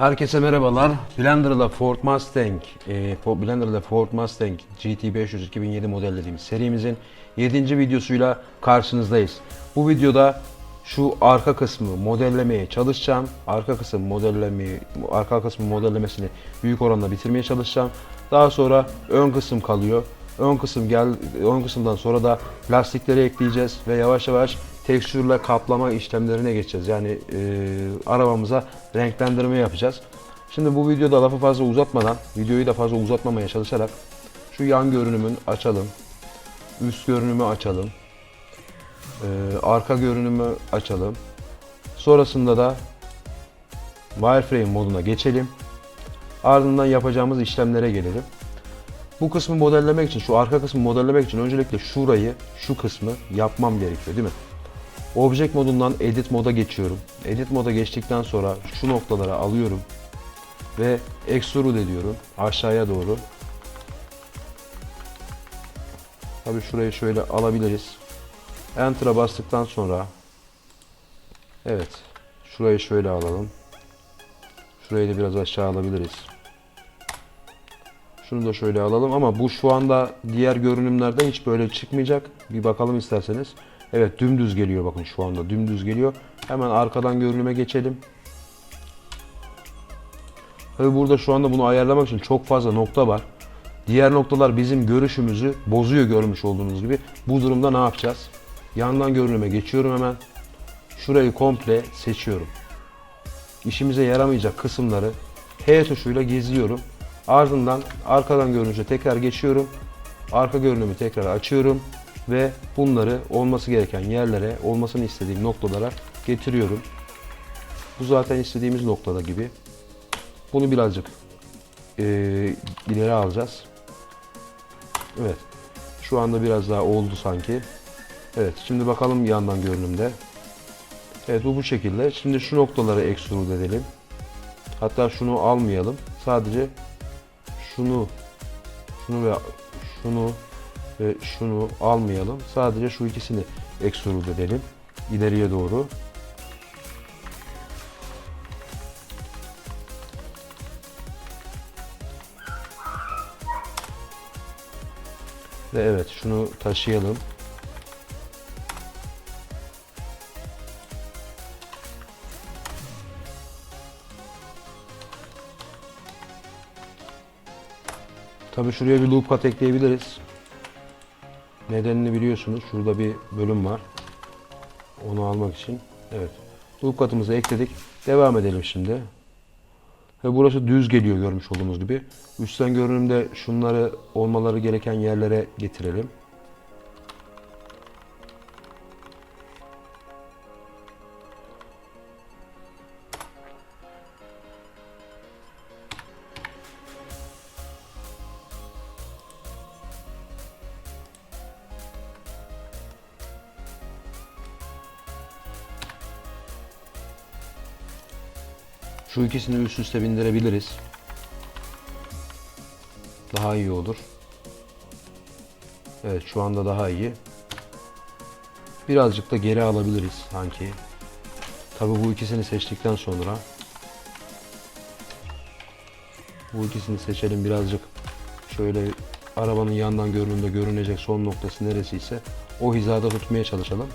Herkese merhabalar. Blender'la Ford Mustang, e, Blender'la Ford Mustang GT500 2007 model dediğimiz serimizin 7. videosuyla karşınızdayız. Bu videoda şu arka kısmı modellemeye çalışacağım. Arka kısım modellemeyi, arka kısmı modellemesini büyük oranda bitirmeye çalışacağım. Daha sonra ön kısım kalıyor. Ön kısım gel ön kısımdan sonra da lastikleri ekleyeceğiz ve yavaş yavaş tekstürle kaplama işlemlerine geçeceğiz. Yani e, arabamıza renklendirme yapacağız. Şimdi bu videoda lafı fazla uzatmadan, videoyu da fazla uzatmamaya çalışarak şu yan görünümün açalım. Üst görünümü açalım. e, arka görünümü açalım. Sonrasında da wireframe moduna geçelim. Ardından yapacağımız işlemlere gelelim. Bu kısmı modellemek için, şu arka kısmı modellemek için öncelikle şurayı, şu kısmı yapmam gerekiyor değil mi? Object modundan Edit moda geçiyorum. Edit moda geçtikten sonra şu noktaları alıyorum ve Extrude ediyorum aşağıya doğru. Tabii şurayı şöyle alabiliriz. Enter'a bastıktan sonra Evet. Şurayı şöyle alalım. Şurayı da biraz aşağı alabiliriz. Şunu da şöyle alalım ama bu şu anda diğer görünümlerde hiç böyle çıkmayacak. Bir bakalım isterseniz. Evet dümdüz geliyor bakın şu anda dümdüz geliyor. Hemen arkadan görünüme geçelim. Tabi burada şu anda bunu ayarlamak için çok fazla nokta var. Diğer noktalar bizim görüşümüzü bozuyor görmüş olduğunuz gibi. Bu durumda ne yapacağız? Yandan görünüme geçiyorum hemen. Şurayı komple seçiyorum. İşimize yaramayacak kısımları H tuşuyla gizliyorum. Ardından arkadan görünüşe tekrar geçiyorum. Arka görünümü tekrar açıyorum ve bunları olması gereken yerlere, olmasını istediğim noktalara getiriyorum. Bu zaten istediğimiz noktada gibi. Bunu birazcık eee, ileri alacağız. Evet. Şu anda biraz daha oldu sanki. Evet. Şimdi bakalım yandan görünümde. Evet bu bu şekilde. Şimdi şu noktaları extrude edelim. Hatta şunu almayalım. Sadece şunu şunu ve şunu ve şunu almayalım. Sadece şu ikisini extrude edelim. ileriye doğru. Ve evet şunu taşıyalım. Tabii şuraya bir loop cut ekleyebiliriz. Nedenini biliyorsunuz. Şurada bir bölüm var. Onu almak için. Evet. Loop cut'ımızı ekledik. Devam edelim şimdi. Ve burası düz geliyor görmüş olduğunuz gibi. Üstten görünümde şunları olmaları gereken yerlere getirelim. Şu ikisini üst üste bindirebiliriz. Daha iyi olur. Evet şu anda daha iyi. Birazcık da geri alabiliriz sanki. Tabi bu ikisini seçtikten sonra bu ikisini seçelim birazcık şöyle arabanın yandan görünümde görünecek son noktası neresi ise o hizada tutmaya çalışalım.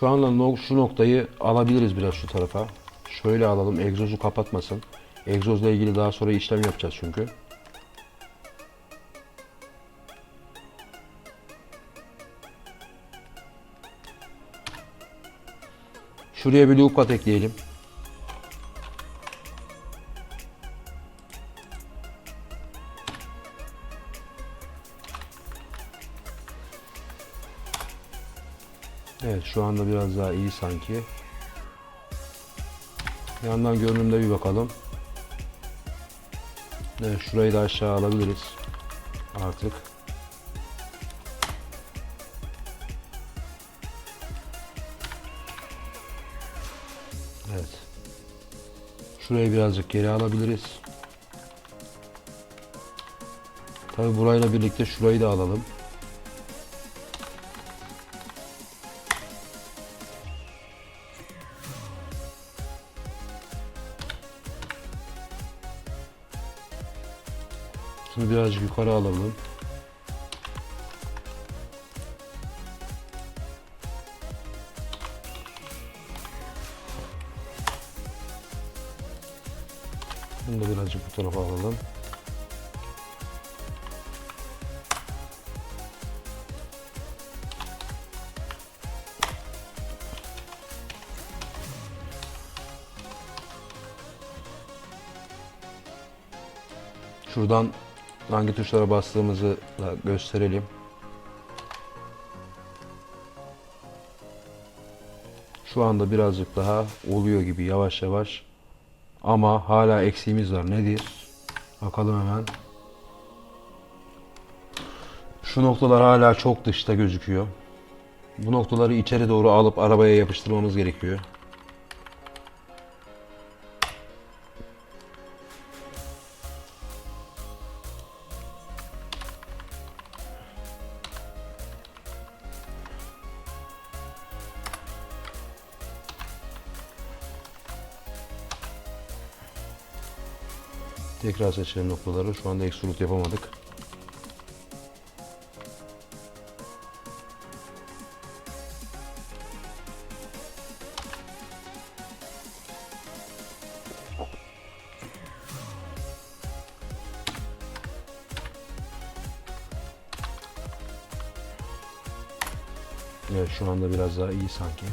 Şu anda şu noktayı alabiliriz biraz şu tarafa. Şöyle alalım egzozu kapatmasın. Egzozla ilgili daha sonra işlem yapacağız çünkü. Şuraya bir loop cut ekleyelim. Evet şu anda biraz daha iyi sanki. Yandan görünümde bir bakalım. Evet, şurayı da aşağı alabiliriz. Artık. Evet. Şurayı birazcık geri alabiliriz. Tabi burayla birlikte şurayı da alalım. Şunu birazcık yukarı alalım. Bunu da birazcık bu tarafa alalım. Şuradan hangi tuşlara bastığımızı da gösterelim. Şu anda birazcık daha oluyor gibi yavaş yavaş. Ama hala eksiğimiz var. Nedir? Bakalım hemen. Şu noktalar hala çok dışta gözüküyor. Bu noktaları içeri doğru alıp arabaya yapıştırmamız gerekiyor. Tekrar seçelim noktaları. Şu anda extrude yapamadık. Evet şu anda biraz daha iyi sanki.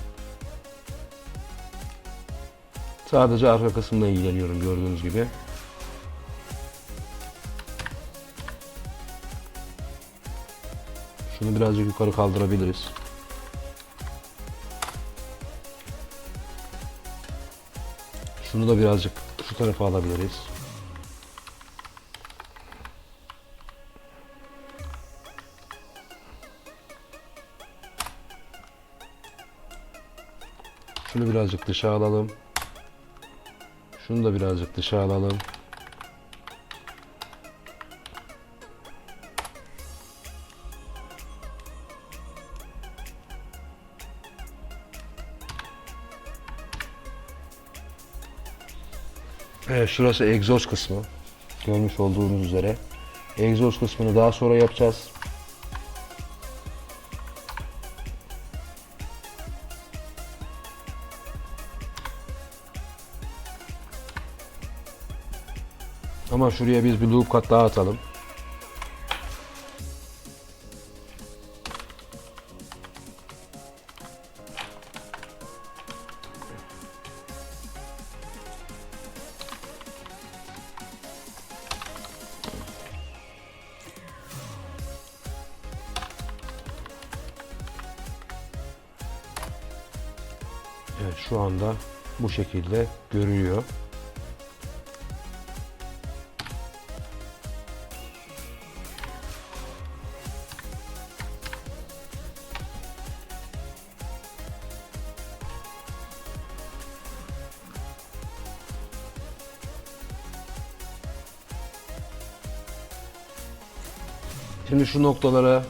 Sadece arka kısımla ilgileniyorum gördüğünüz gibi. Birazcık yukarı kaldırabiliriz. Şunu da birazcık şu tarafa alabiliriz. Şunu birazcık dışa alalım. Şunu da birazcık dışa alalım. Evet, şurası egzoz kısmı. Görmüş olduğunuz üzere. Egzoz kısmını daha sonra yapacağız. Ama şuraya biz bir loop kat daha atalım. Bu şekilde görünüyor. Şimdi şu noktalara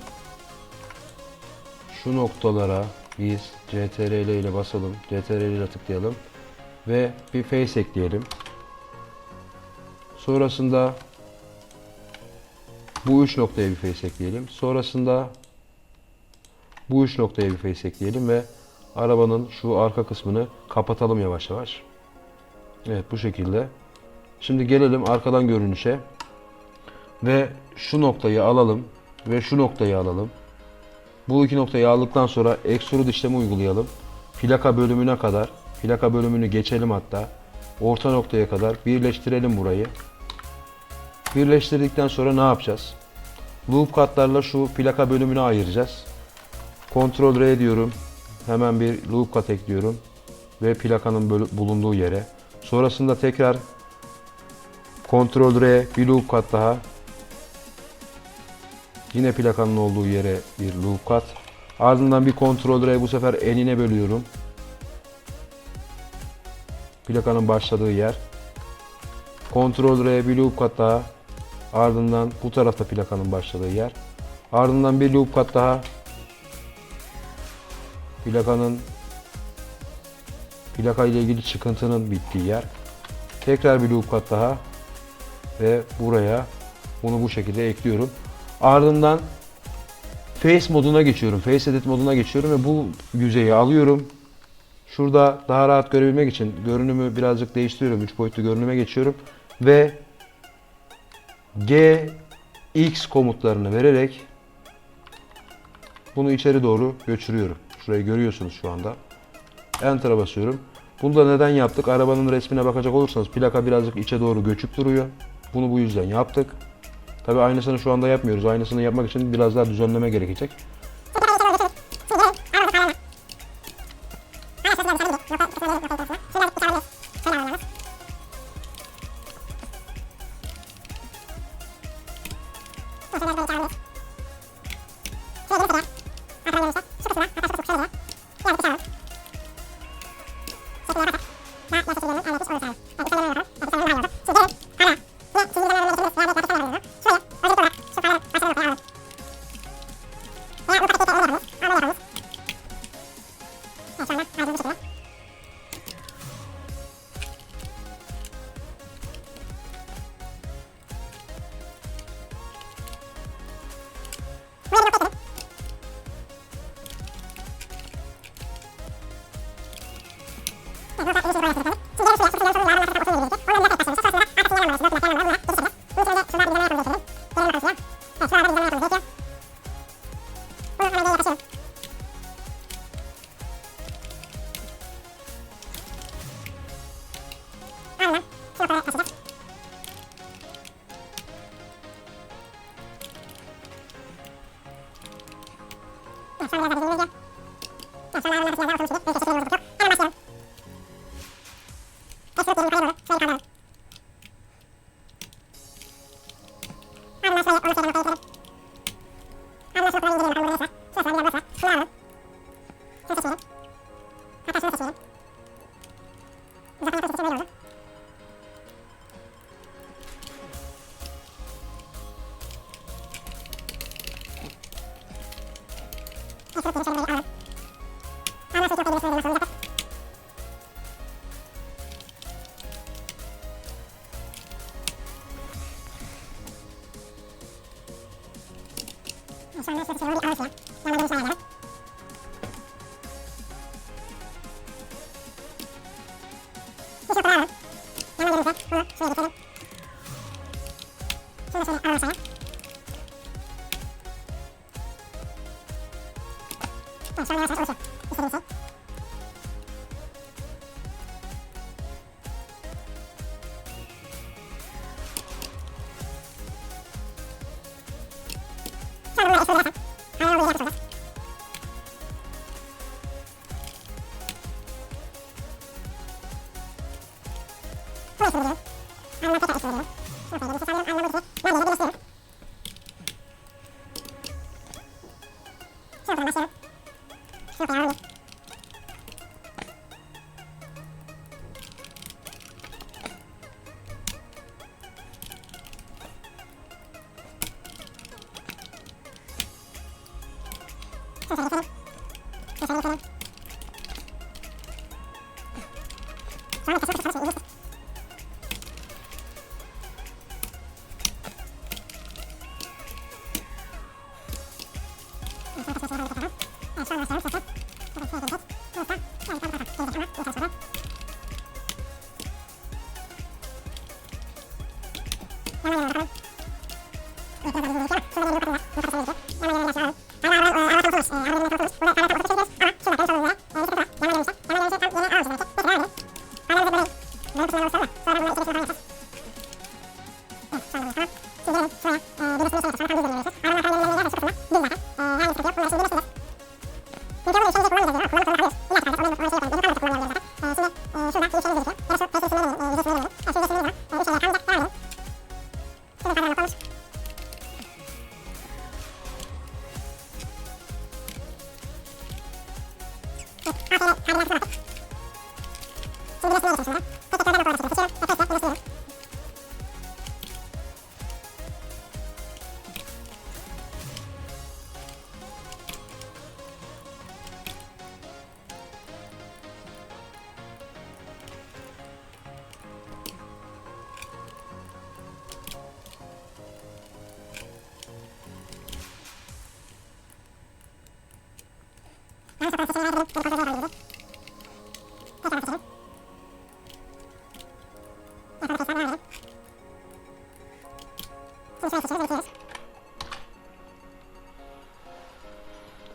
şu noktalara biz CTRL ile basalım. CTRL ile tıklayalım ve bir face ekleyelim. Sonrasında bu üç noktaya bir face ekleyelim. Sonrasında bu üç noktaya bir face ekleyelim ve arabanın şu arka kısmını kapatalım yavaş yavaş. Evet bu şekilde. Şimdi gelelim arkadan görünüşe. Ve şu noktayı alalım ve şu noktayı alalım. Bu iki noktayı aldıktan sonra extrude işlemi uygulayalım. Plaka bölümüne kadar, plaka bölümünü geçelim hatta. Orta noktaya kadar birleştirelim burayı. Birleştirdikten sonra ne yapacağız? Loop katlarla şu plaka bölümünü ayıracağız. Ctrl R diyorum. Hemen bir loop kat ekliyorum. Ve plakanın bulunduğu yere. Sonrasında tekrar Ctrl R bir loop kat daha. Yine plakanın olduğu yere bir loop kat. Ardından bir Ctrl R bu sefer enine bölüyorum. Plakanın başladığı yer. Ctrl R bir loop kat daha. Ardından bu tarafta plakanın başladığı yer. Ardından bir loop kat daha. Plakanın plaka ile ilgili çıkıntının bittiği yer. Tekrar bir loop kat daha ve buraya bunu bu şekilde ekliyorum. Ardından Face moduna geçiyorum. Face Edit moduna geçiyorum ve bu yüzeyi alıyorum. Şurada daha rahat görebilmek için görünümü birazcık değiştiriyorum. 3 boyutlu görünüme geçiyorum ve G X komutlarını vererek bunu içeri doğru götürüyorum. Şurayı görüyorsunuz şu anda. Enter'a basıyorum. Bunu da neden yaptık? Arabanın resmine bakacak olursanız plaka birazcık içe doğru göçük duruyor. Bunu bu yüzden yaptık. Tabi aynısını şu anda yapmıyoruz. Aynısını yapmak için biraz daha düzenleme gerekecek. メールを送ってね。Şimdi nasıl olacak şimdi?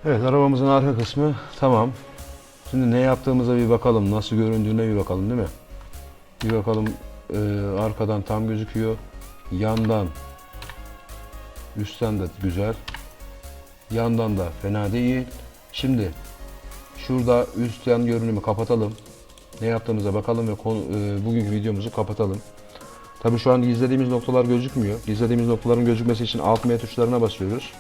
Evet arabamızın arka kısmı tamam. Şimdi ne yaptığımıza bir bakalım. Nasıl göründüğüne bir bakalım değil mi? Bir bakalım e, arkadan tam gözüküyor. Yandan üstten de güzel. Yandan da fena değil. Şimdi şurada üst yan görünümü kapatalım. Ne yaptığımıza bakalım ve konu, e, bugünkü videomuzu kapatalım. Tabii şu an gizlediğimiz noktalar gözükmüyor. Gizlediğimiz noktaların gözükmesi için Alt M tuşlarına basıyoruz.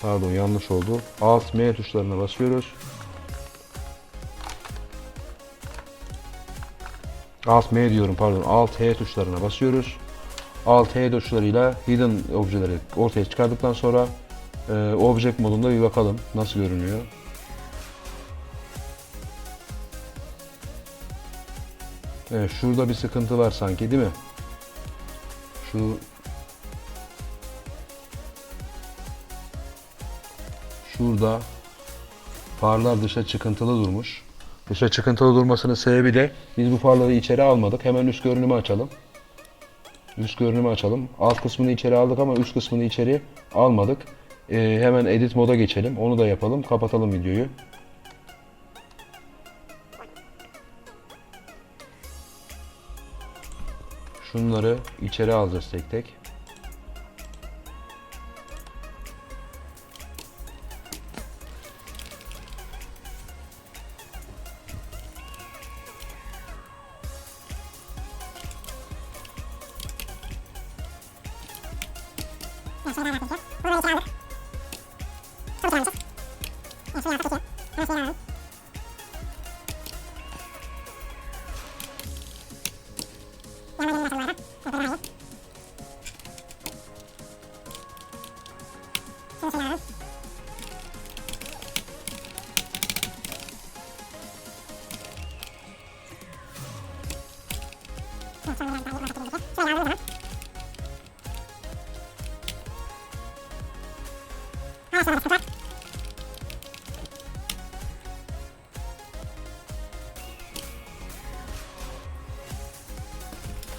Pardon yanlış oldu. Alt M tuşlarına basıyoruz. Alt M diyorum pardon. Alt H tuşlarına basıyoruz. Alt H tuşlarıyla hidden objeleri ortaya çıkardıktan sonra e, object modunda bir bakalım nasıl görünüyor. Evet şurada bir sıkıntı var sanki değil mi? Şu Şurada farlar dışa çıkıntılı durmuş. Dışa çıkıntılı durmasının sebebi de biz bu farları içeri almadık. Hemen üst görünümü açalım. Üst görünümü açalım. Alt kısmını içeri aldık ama üst kısmını içeri almadık. Ee, hemen edit moda geçelim. Onu da yapalım. Kapatalım videoyu. Şunları içeri alacağız tek tek.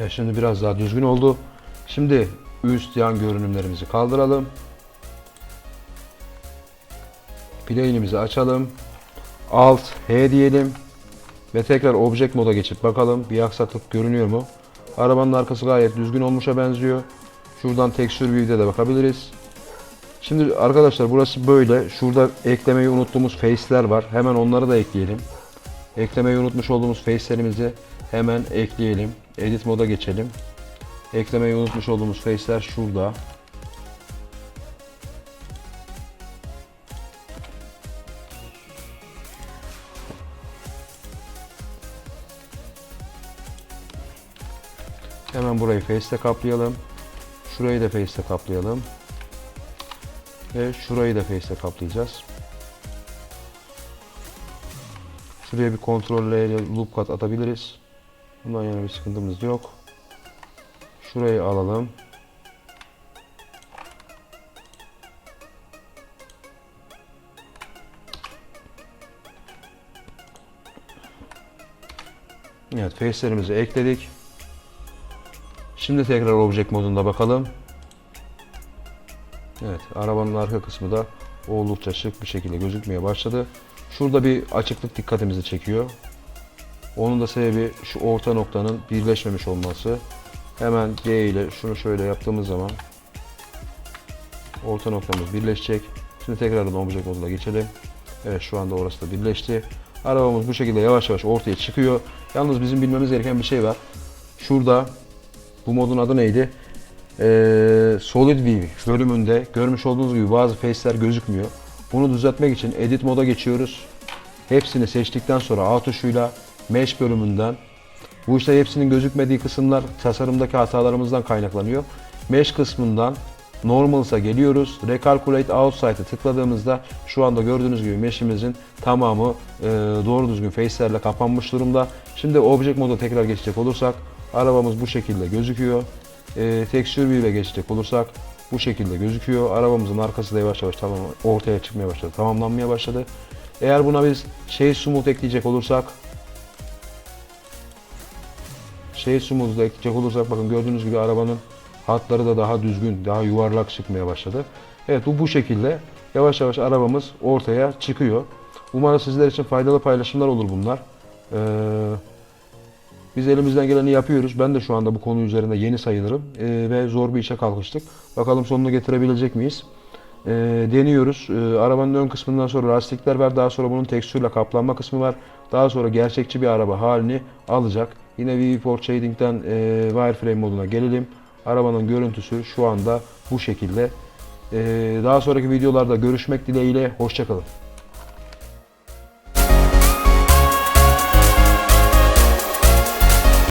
Evet şimdi biraz daha düzgün oldu. Şimdi üst yan görünümlerimizi kaldıralım. Plane'imizi açalım. Alt H diyelim. Ve tekrar object moda geçip bakalım bir aksaklık görünüyor mu? Arabanın arkası gayet düzgün olmuşa benziyor. Şuradan texture view'de de bakabiliriz. Şimdi arkadaşlar burası böyle. Şurada eklemeyi unuttuğumuz face'ler var. Hemen onları da ekleyelim. Eklemeyi unutmuş olduğumuz face'lerimizi hemen ekleyelim. Edit moda geçelim. Eklemeyi unutmuş olduğumuz face'ler şurada. Hemen burayı face'le kaplayalım. Şurayı da face'le kaplayalım. Ve şurayı da face'le kaplayacağız. Şuraya bir kontrol ile loop cut atabiliriz. Bundan yana bir sıkıntımız yok. Şurayı alalım. Evet face'lerimizi ekledik. Şimdi tekrar object modunda bakalım. Evet arabanın arka kısmı da oldukça şık bir şekilde gözükmeye başladı. Şurada bir açıklık dikkatimizi çekiyor. Onun da sebebi şu orta noktanın birleşmemiş olması. Hemen G ile şunu şöyle yaptığımız zaman orta noktamız birleşecek. Şimdi tekrardan object moduna geçelim. Evet şu anda orası da birleşti. Arabamız bu şekilde yavaş yavaş ortaya çıkıyor. Yalnız bizim bilmemiz gereken bir şey var. Şurada bu modun adı neydi? Ee, Solid View bölümünde görmüş olduğunuz gibi bazı face'ler gözükmüyor. Bunu düzeltmek için Edit moda geçiyoruz. Hepsini seçtikten sonra A tuşuyla Mesh bölümünden bu işte hepsinin gözükmediği kısımlar tasarımdaki hatalarımızdan kaynaklanıyor. Mesh kısmından Normals'a geliyoruz. Recalculate Outside'ı tıkladığımızda şu anda gördüğünüz gibi mesh'imizin tamamı e, doğru düzgün face'lerle kapanmış durumda. Şimdi Object moda tekrar geçecek olursak arabamız bu şekilde gözüküyor. E, Texture View'e geçecek olursak bu şekilde gözüküyor. Arabamızın arkası da yavaş yavaş tamam ortaya çıkmaya başladı. Tamamlanmaya başladı. Eğer buna biz şey smooth ekleyecek olursak şey smooth'da ekleyecek olursak bakın gördüğünüz gibi arabanın hatları da daha düzgün, daha yuvarlak çıkmaya başladı. Evet bu bu şekilde yavaş yavaş arabamız ortaya çıkıyor. Umarım sizler için faydalı paylaşımlar olur bunlar. Ee, biz elimizden geleni yapıyoruz. Ben de şu anda bu konu üzerinde yeni sayılırım Ee, ve zor bir işe kalkıştık. Bakalım sonunu getirebilecek miyiz? Ee, deniyoruz. Ee, arabanın ön kısmından sonra lastikler var. Daha sonra bunun tekstürle kaplanma kısmı var. Daha sonra gerçekçi bir araba halini alacak. Yine VV4 Shading'den e, wireframe moduna gelelim. Arabanın görüntüsü şu anda bu şekilde. Ee, daha sonraki videolarda görüşmek dileğiyle. Hoşçakalın.